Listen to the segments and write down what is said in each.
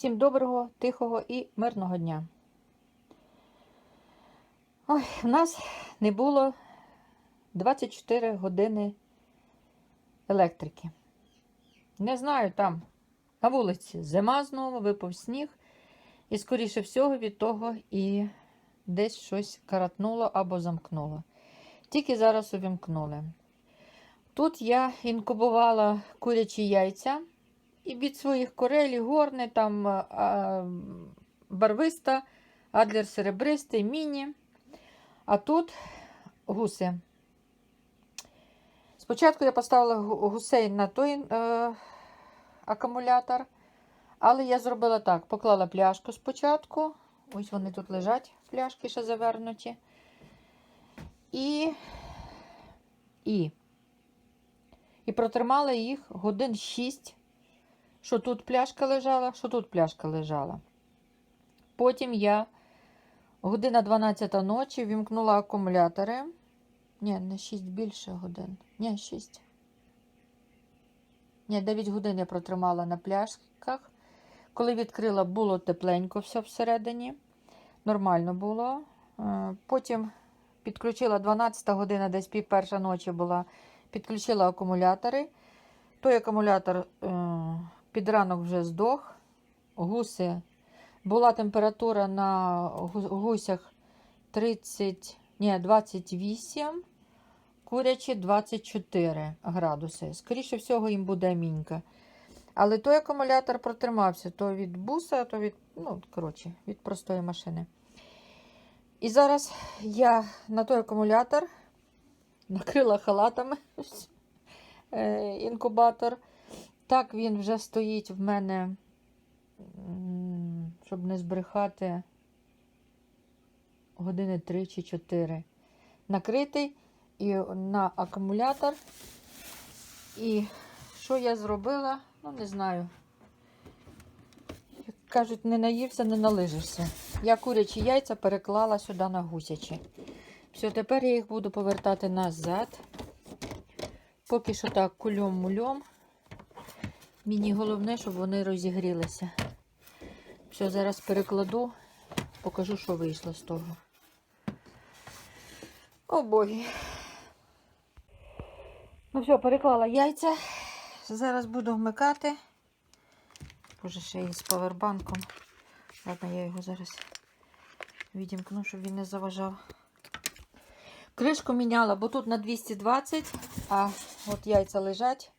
Всім доброго, тихого і мирного дня. Ой, в нас не було 24 години електрики. Не знаю, там на вулиці зима знову, випав сніг. І, скоріше всього, від того і десь щось каратнуло або замкнуло. Тільки зараз увімкнули. Тут я інкубувала курячі яйця. І від своїх корелі горне, там а, барвиста, адлер серебристий, міні. А тут гуси. Спочатку я поставила гусей на той е, акумулятор, але я зробила так: поклала пляшку спочатку. Ось вони тут лежать, пляшки ще завернуті. І, і, і протримала їх годин 6 що тут пляшка лежала, що тут пляшка лежала. Потім я година 12 ночі вімкнула акумулятори. Ні, не 6 більше годин. Ні, 6. Ні, 9 годин я протримала на пляшках. Коли відкрила, було тепленько все всередині. Нормально було. Е, Потім підключила 12 година, десь пів перша ночі була. Підключила акумулятори. Той акумулятор е, під ранок вже здох. Гуси. Була температура на гусях 30, ні, 28, курячі 24 градуси. Скоріше всього, їм буде мінька. Але той акумулятор протримався то від буса, то від, ну, коротше, від простої машини. І зараз я на той акумулятор накрила халатами е, інкубатор. Так він вже стоїть в мене, щоб не збрехати, години 3 чи 4. Накритий і на акумулятор. І що я зробила? Ну, не знаю. Як кажуть, не наївся, не налижишся. Я курячі яйця переклала сюди на гусячі. Все, тепер я їх буду повертати назад. Поки що так кульом-мульом. Мені головне, щоб вони розігрілися. Все, зараз перекладу, покажу, що вийшло з того. О боги. Ну все, переклала яйця. Зараз буду вмикати. Боже, ще і з павербанком. Ладно, я його зараз відімкну, щоб він не заважав. Кришку міняла, бо тут на 220, а от яйця лежать.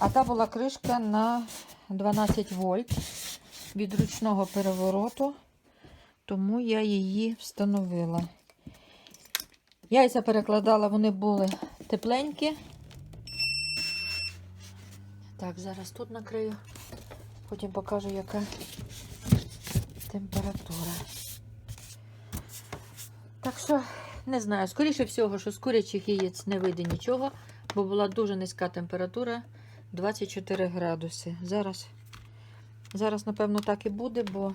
А та була кришка на 12 вольт від ручного перевороту, тому я її встановила. Яйця перекладала, вони були тепленькі. Так, зараз тут накрию, потім покажу, яка температура. Так що, не знаю, скоріше всього, що з курячих яєць не вийде нічого, бо була дуже низька температура 24 градуси. Зараз, зараз напевно, так і буде, бо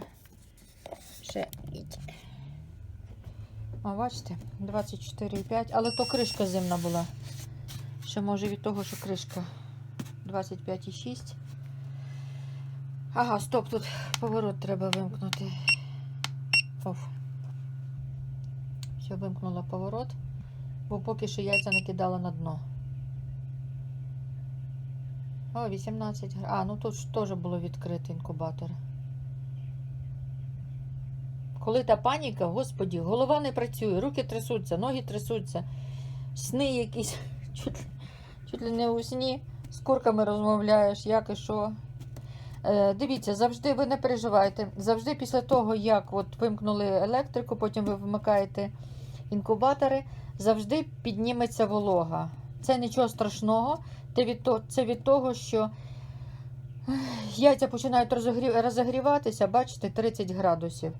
ще. А, бачите, 24,5, але то кришка зимна була. Ще може від того, що кришка 25,6. Ага, стоп, тут поворот треба вимкнути. Оф. Все, вимкнула поворот, бо поки що яйця накидала на дно. О, 18 гра- А, ну тут теж було відкритий інкубатор. Коли та паніка, господі, голова не працює, руки трясуться, ноги трясуться, сни якісь, чуть, чуть ли не у сні з курками розмовляєш, як і що. Е, дивіться, завжди ви не переживайте. Завжди після того, як от вимкнули електрику, потім ви вмикаєте інкубатори, завжди підніметься волога. Це нічого страшного. Це від, того, що яйця починають розогрів, розогріватися, бачите, 30 градусів.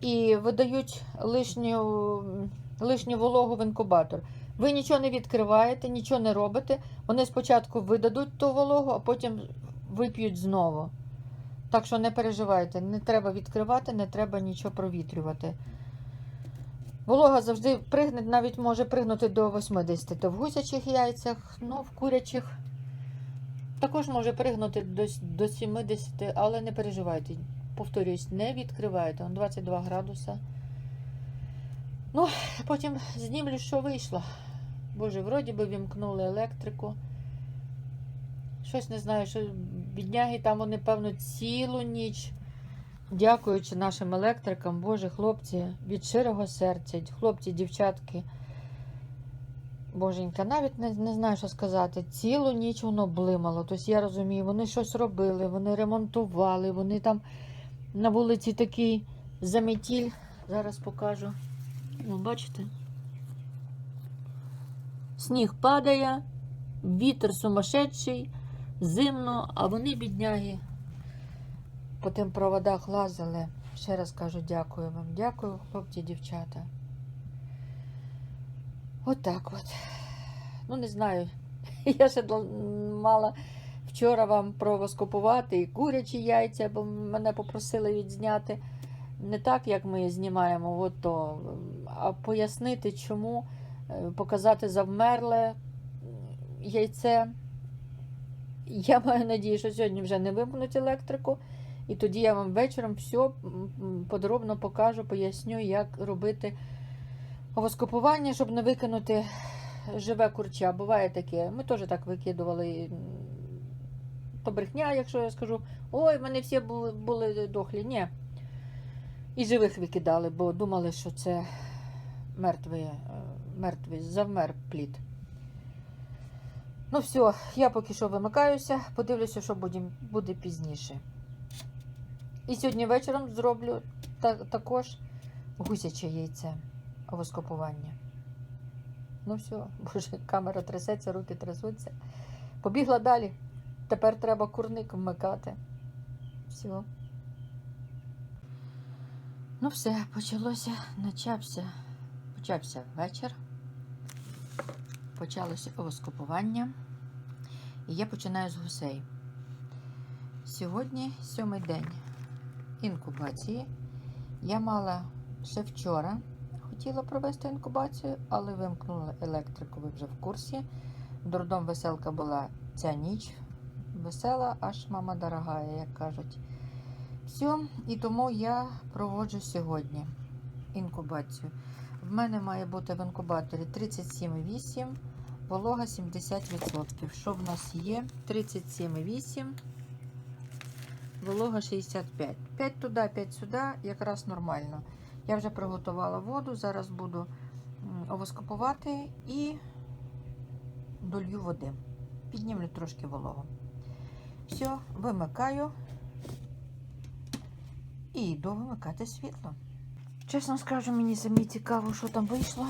І видають лишню, лишню вологу в інкубатор. Ви нічого не відкриваєте, нічого не робите. Вони спочатку видадуть ту вологу, а потім вип'ють знову. Так що не переживайте, не треба відкривати, не треба нічого провітрювати. Волога завжди пригне, навіть може пригнути до 80 то в гусячих яйцях, ну в курячих Також може пригнути до, до 70, але не переживайте. Повторюсь, не відкривайте. Он 22 градуса. Ну, потім знімлю, що вийшло. Боже, вроді би вімкнули електрику. Щось не знаю, що бідняги там вони, певно, цілу ніч. Дякуючи нашим електрикам, Боже, хлопці, від щирого серця, хлопці, дівчатки. Боженька, навіть не, не знаю, що сказати. Цілу ніч воно блимало. Тобто я розумію, вони щось робили, вони ремонтували, вони там на вулиці такий заметіль. Зараз покажу. Ну, бачите? Сніг падає, вітер сумасшедший, зимно, а вони, бідняги, по тим проводах лазили. Ще раз кажу дякую вам. Дякую, хлопці, дівчата. Отак от. Ну, не знаю. Я ще мала вчора вам провоскопувати і курячі яйця, бо мене попросили відзняти. Не так, як ми знімаємо, от то, а пояснити, чому, е, показати завмерле яйце. Я маю надію, що сьогодні вже не вимкнуть електрику. І тоді я вам вечором все подробно покажу, поясню, як робити овоскопування, щоб не викинути живе курча. Буває таке. Ми теж так викидували. То брехня, якщо я скажу, ой, в мене всі були, були дохлі. Ні. І живих викидали, бо думали, що це мертвий, е, мертвий завмер плід. Ну все, я поки що вимикаюся, подивлюся, що буде, буде пізніше. І сьогодні вечором зроблю та, також гусяче яйце овоскопування. Ну все, боже, камера трясеться, руки трясуться. Побігла далі. Тепер треба курник вмикати. Все. Ну все, почалося, почався, почався вечір. Почалося овоскопування. І я починаю з гусей. Сьогодні сьомий день інкубації. Я мала ще вчора хотіла провести інкубацію, але вимкнула електрику, ви вже в курсі. Дурдом веселка була ця ніч. Весела, аж мама дорогая, як кажуть. Все, і тому я проводжу сьогодні інкубацію. В мене має бути в інкубаторі 37,8, волога 70%. Що в нас є? 37,8, волога 65. 5 туди, 5 сюди, якраз нормально. Я вже приготувала воду, зараз буду овоскопувати і долью води. Піднімлю трошки вологу. Все, вимикаю і йду вимикати світло. Чесно скажу, мені самі цікаво, що там вийшло.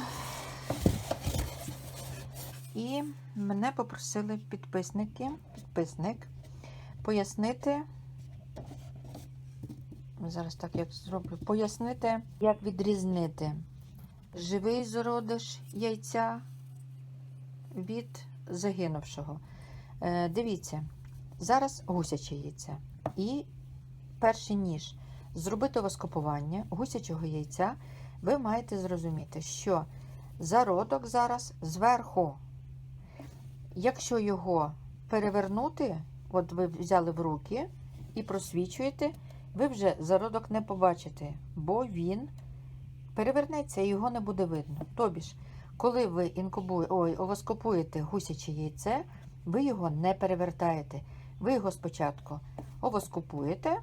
І мене попросили підписники, підписник пояснити. Зараз так як зроблю. Пояснити, як відрізнити живий зародиш яйця від загинувшого. Е, дивіться, зараз гусяче яйце. І перший ніж зробити воскопування гусячого яйця, ви маєте зрозуміти, що зародок зараз зверху. Якщо його перевернути, от ви взяли в руки і просвічуєте, ви вже зародок не побачите, бо він перевернеться і його не буде видно. Тобі ж, коли ви інкубує, ой, овоскопуєте гусяче яйце, ви його не перевертаєте. Ви його спочатку овоскопуєте.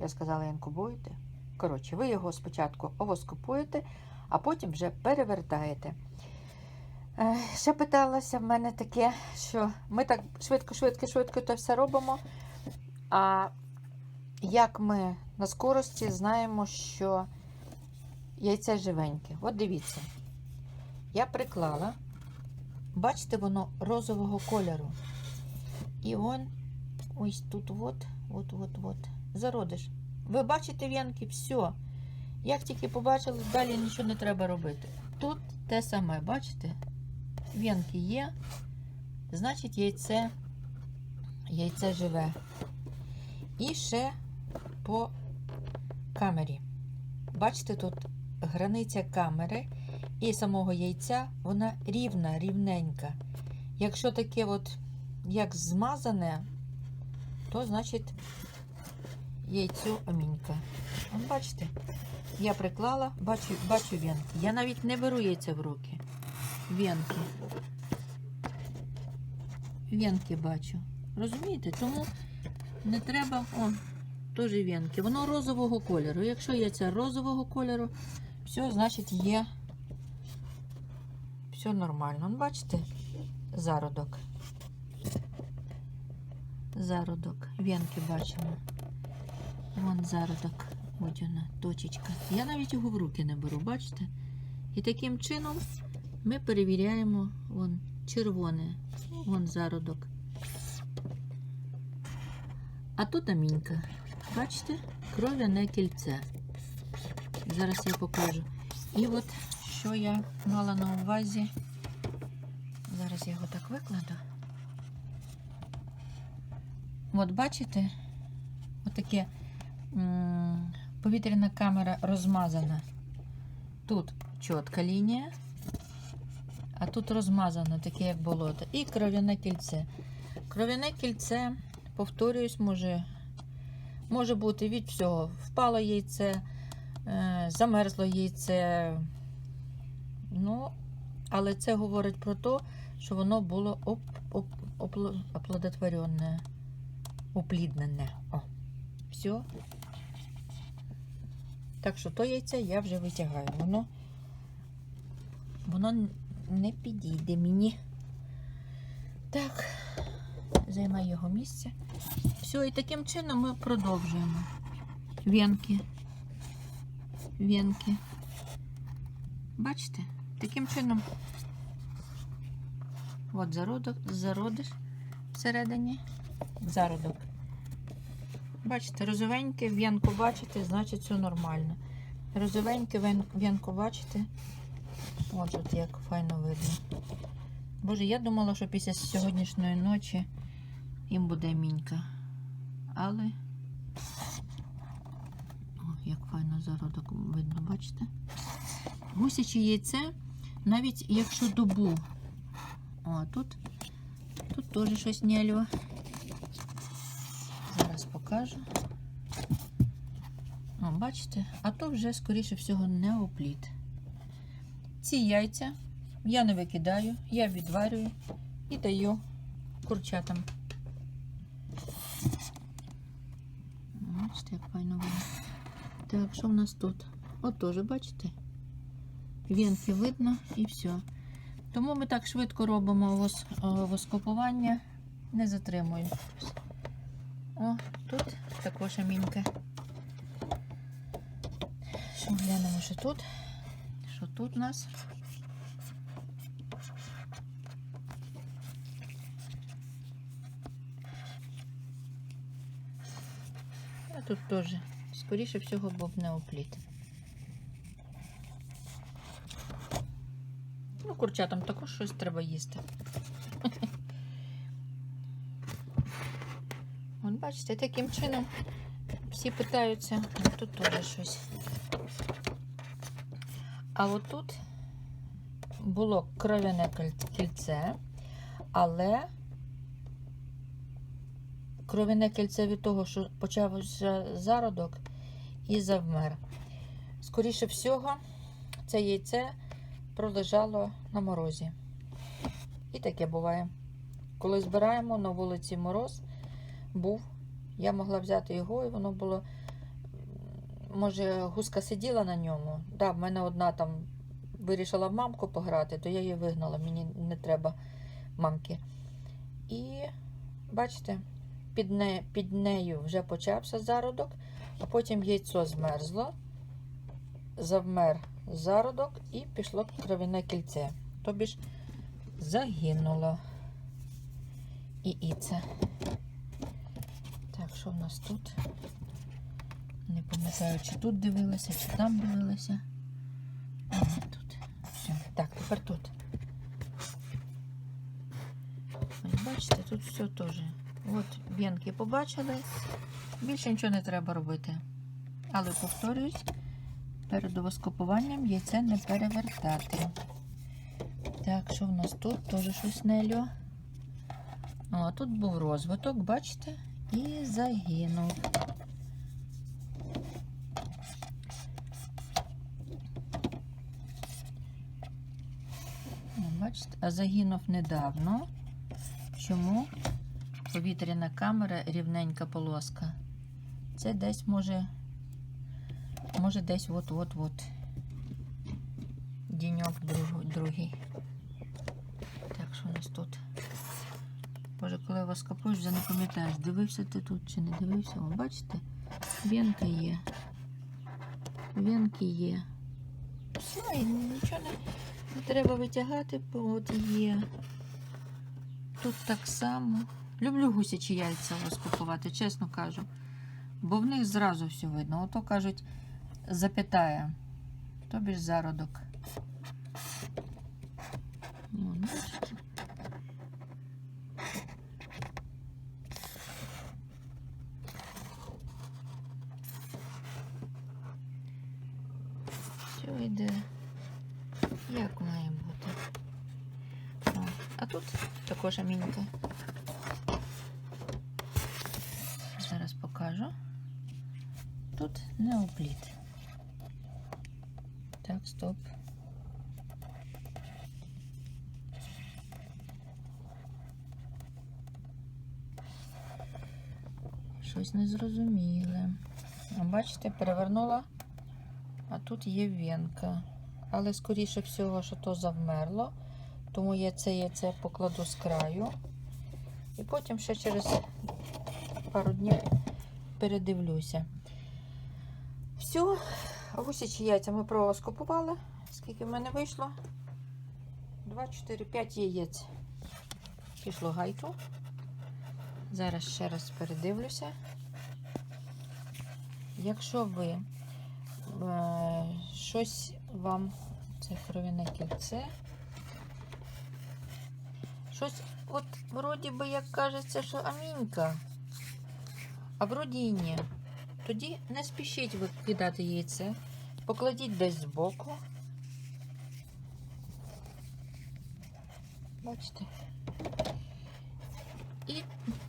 Я сказала, інкубуєте. Коротше, ви його спочатку овоскопуєте, а потім вже перевертаєте. Е, Ще питалася в мене таке, що ми так швидко, швидко, швидко то все робимо. А як ми на скорості знаємо, що яйце живеньке. От дивіться, я приклала, бачите, воно розового кольору. І он ось тут от, от, от, от, зародиш. Ви бачите в'янки, все. Як тільки побачили, далі нічого не треба робити. Тут те саме, бачите? В'янки є, значить яйце, яйце живе. І ще по камері. Бачите, тут границя камери і самого яйця, вона рівна, рівненька. Якщо таке от як змазане, то значить яйцю амінька. Бачите, я приклала, бачу, бачу венки. Я навіть не беру яйця в руки. Венки. Венки бачу. Розумієте? Тому не треба. О, теж венки. Воно розового кольору. Якщо яйця розового кольору, все, значить є. Все нормально. Он, бачите? Зародок. Зародок. Венки бачимо. Вон зародок. Ось вона, точечка. Я навіть його в руки не беру, бачите? І таким чином ми перевіряємо вон червоне. Вон зародок. А тут амінька. Бачите? Кров'яне кільце. Зараз я покажу. І от що я мала на увазі. Зараз я його так викладу. От бачите, отаке повітряна камера розмазана. Тут чітка лінія, а тут розмазано, таке як болото. І кров'яне кільце. Кров'яне кільце, повторююсь, може, може бути від всього. Впало яйце, е, замерзло яйце. Ну, але це говорить про те, що воно було оп, оп, опло- оплодотворене, упліднене. О, все. Так що то яйце я вже витягаю. Воно, воно не підійде мені. Так, займаю його місце. Все, і таким чином ми продовжуємо. Венки. Венки. Бачите? Таким чином. От зародок, зародиш всередині. Зародок. Бачите, розовеньке, в'янку бачите, значить все нормально. Розовеньке, вен- в'янку бачите. От тут як файно видно. Боже, я думала, що після сьогоднішньої ночі їм буде мінька. Але. О, як файно зародок видно, бачите? Гусяче яйце, навіть якщо добу. О, тут, тут теж щось нельво. Зараз покажу. О, бачите? А то вже, скоріше всього, не опліт. Ці яйця я не викидаю, я відварюю і даю курчатам. Бачите, як файно. Так, що в нас тут? От теж, бачите? Вінки видно і все. Тому ми так швидко робимо вос, е, воскопування, не затримую. О, тут також амінька. Що глянемо, що тут? Що тут у нас? Тут теж, скоріше всього, був неопліт. Ну, курчатам також щось треба їсти. От бачите, таким чином всі питаються, тут теж щось. А отут було кров'яне кільце, але кров'яне кільце від того, що почався зародок і завмер. Скоріше всього, це яйце пролежало на морозі. І таке буває. Коли збираємо на вулиці мороз, був, я могла взяти його, і воно було. Може, гуска сиділа на ньому. Да, в мене одна там вирішила в мамку пограти, то я її вигнала, мені не треба мамки. І бачите, під, не, під нею вже почався зародок, а потім яйцо змерзло, завмер зародок і пішло кровяне кільце. Тобі ж загинуло. І і це. Так, що в нас тут? Не пам'ятаю, чи тут дивилася, чи там дивилася. А, тут. Все. Так, тепер тут. Бачите, тут все теж. От венки побачили. Більше нічого не треба робити. Але повторюсь, перед воскопуванням яйце не перевертати. Так, що в нас тут? Теж щось нельо. О, а тут був розвиток, бачите? І загинув. Бачите, а загинув недавно. Чому? Повітряна камера, рівненька полоска. Це десь може, може десь от-от-от. Діньок друг- другий. Так, що у нас тут? Боже, коли я вас капуєш, вже не пам'ятаєш, дивився ти тут чи не дивився. О, бачите? Венка є. Венки є. Все, і нічого не, не треба витягати, бо от є. Тут так само. Люблю гусячі яйця ось купувати, чесно кажу. Бо в них зразу все видно. Ото кажуть, запятая. Тобі ж зародок. О. Все йде як має бути. О, а тут також амінька. Зараз покажу. Тут не опліт. Так, стоп. Щось незрозуміле. Бачите, перевернула, а тут є венка. Але, скоріше всього, що то завмерло. Тому я це яйце покладу з краю. І потім ще через пару днів передивлюся. Все, гусячі яйця ми проскопували. Скільки в мене вийшло? 2, 4, 5 яєць. Пішло гайку. Зараз ще раз передивлюся. Якщо ви е, щось вам це кров'яне кільце. Щось, от, вроді би, як кажеться, що амінька, а вроді і ні. Тоді не спішіть викидати яйце, покладіть десь збоку. Бачите?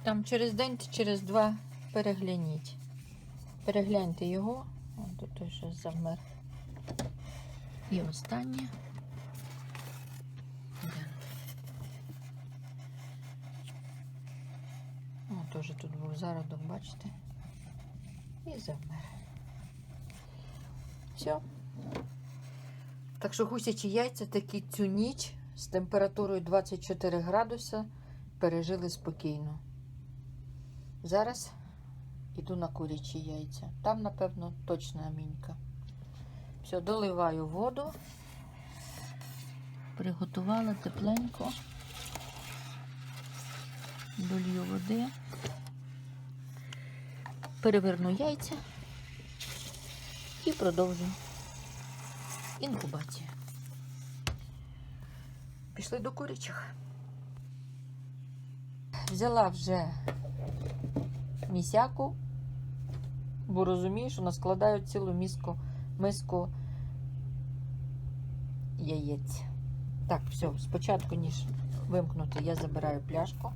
Там через день, через два перегляніть. Перегляньте його. О, тут щось завмер. І останнє. О, теж тут був зародок, бачите? І завмер. Все. Так що гусячі яйця такі цю ніч з температурою 24 градуса пережили спокійно. Зараз іду на курячі яйця. Там, напевно, точно амінька. Все, доливаю воду. Приготувала тепленько. Долью води. Переверну яйця і продовжу інкубацію. Пішли до курячих. Взяла вже місяку, бо розумію, що наскладаю цілу миску, миску яєць. Так, все, спочатку, ніж вимкнути, я забираю пляшку.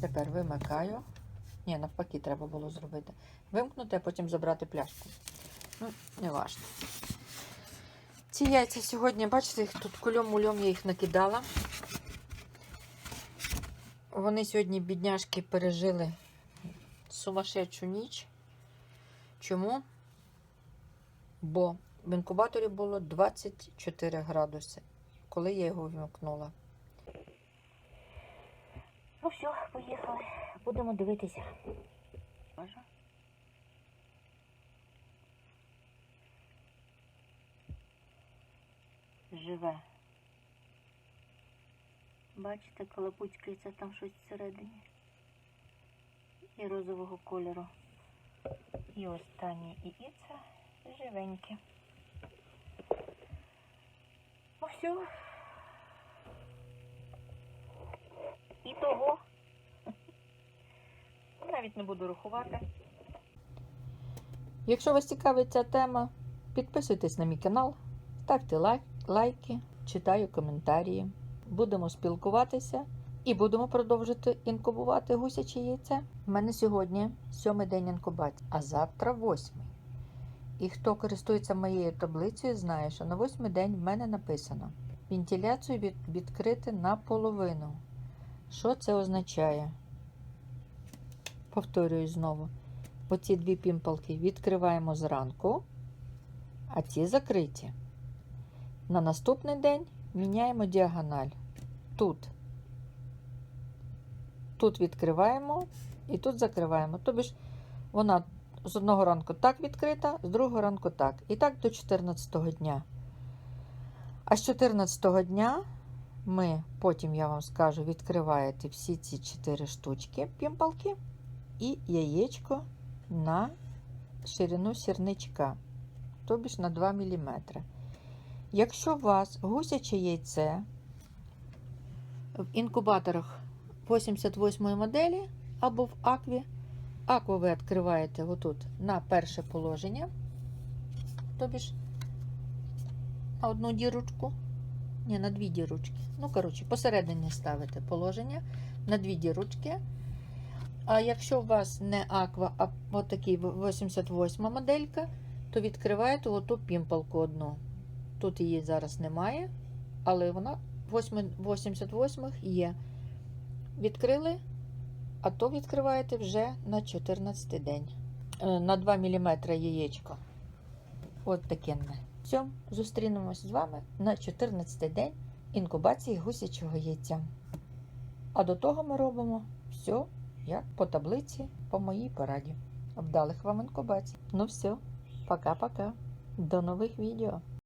Тепер вимикаю. Ні, навпаки, треба було зробити. Вимкнути, а потім забрати пляшку. Ну, не важно. Ці яйця сьогодні, бачите, їх тут кульом-мульом я їх накидала. Вони сьогодні, бідняшки, пережили сумасшедшу ніч. Чому? Бо в інкубаторі було 24 градуси, коли я його вимкнула. Ну все, поїхали. Будемо дивитися. Боже. Живе. Бачите, колопуцькається там щось всередині. І розового кольору. І останнє яйце живеньке. Ну все. І того. Навіть не буду рахувати. Якщо вас цікавить ця тема, підписуйтесь на мій канал, ставте лайки, читаю коментарі. Будемо спілкуватися. І будемо продовжити інкубувати гусяче яйце. У мене сьогодні сьомий день інкубації, а завтра восьмий. І хто користується моєю таблицею, знає, що на восьмий день в мене написано вентиляцію від, відкрити наполовину. Що це означає? Повторюю знову. Оці дві пімпалки відкриваємо зранку, а ці закриті. На наступний день міняємо діагональ. Тут. Тут відкриваємо і тут закриваємо. Тобі ж вона з одного ранку так відкрита, з другого ранку так. І так до 14 дня. А з 14 дня ми, потім я вам скажу, відкриваєте всі ці 4 штучки пімпалки і яєчко на ширину сірничка, тобі ж на 2 мм. Якщо у вас гусяче яйце в інкубаторах 88 моделі або в акві, акву ви відкриваєте отут на перше положення, тобі ж на одну дірочку, ні, на дві дірочки. Ну, коротше, посередині ставите положення на дві дірочки. А якщо у вас не аква, а отакий 88 моделька, то відкриваєте оту пімпалку одну. Тут її зараз немає, але вона 88 є. Відкрили, а то відкриваєте вже на 14 день. Е, На 2 мм яєчко. От таке. Все, зустрінемось з вами на 14 день інкубації гусячого яйця. А до того ми робимо все як по таблиці, по моїй пораді. Вдалих вам інкубацій. Ну все, пока-пока. До нових відео.